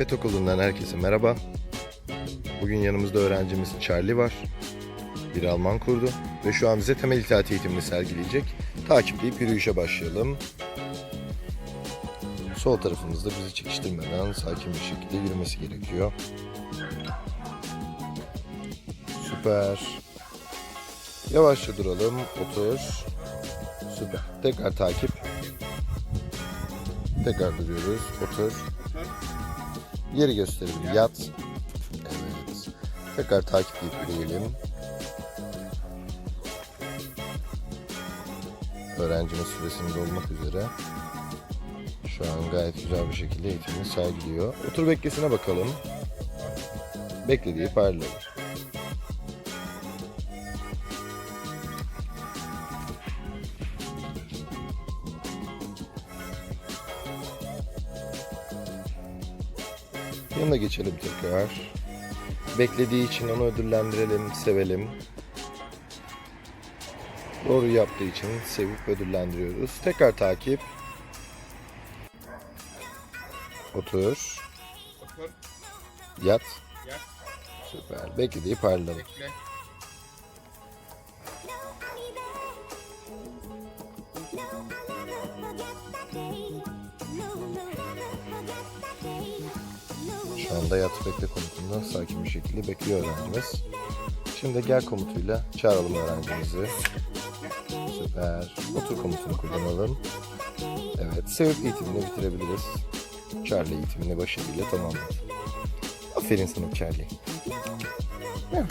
Pet Okulu'ndan herkese merhaba. Bugün yanımızda öğrencimiz Charlie var. Bir Alman kurdu ve şu an bize temel itaat eğitimini sergileyecek. Takipleyip yürüyüşe başlayalım. Sol tarafımızda bizi çekiştirmeden sakin bir şekilde yürümesi gerekiyor. Süper. Yavaşça duralım. Otur. Süper. Tekrar takip. Tekrar duruyoruz. Otur. Yeri gösterelim. Yat. Evet. Tekrar takipleyip yürüyelim. Öğrencimiz süresinde olmak üzere. Şu an gayet güzel bir şekilde eğitimini sergiliyor. Otur beklesine bakalım. Beklediği parlayalım. Yanına geçelim tekrar. Beklediği için onu ödüllendirelim, sevelim. Doğru yaptığı için sevip ödüllendiriyoruz. Tekrar takip. Otur. Otur. Yat. Yat. Süper. Beklediği parlayalım. Bekle. Şu anda yat bekle komutunda sakin bir şekilde bekliyor öğrencimiz. Şimdi gel komutuyla çağıralım öğrencimizi. Süper. Otur komutunu kullanalım. Evet, sevip eğitimini bitirebiliriz. Charlie eğitimini başarıyla tamamladı. Aferin sana Charlie. Evet.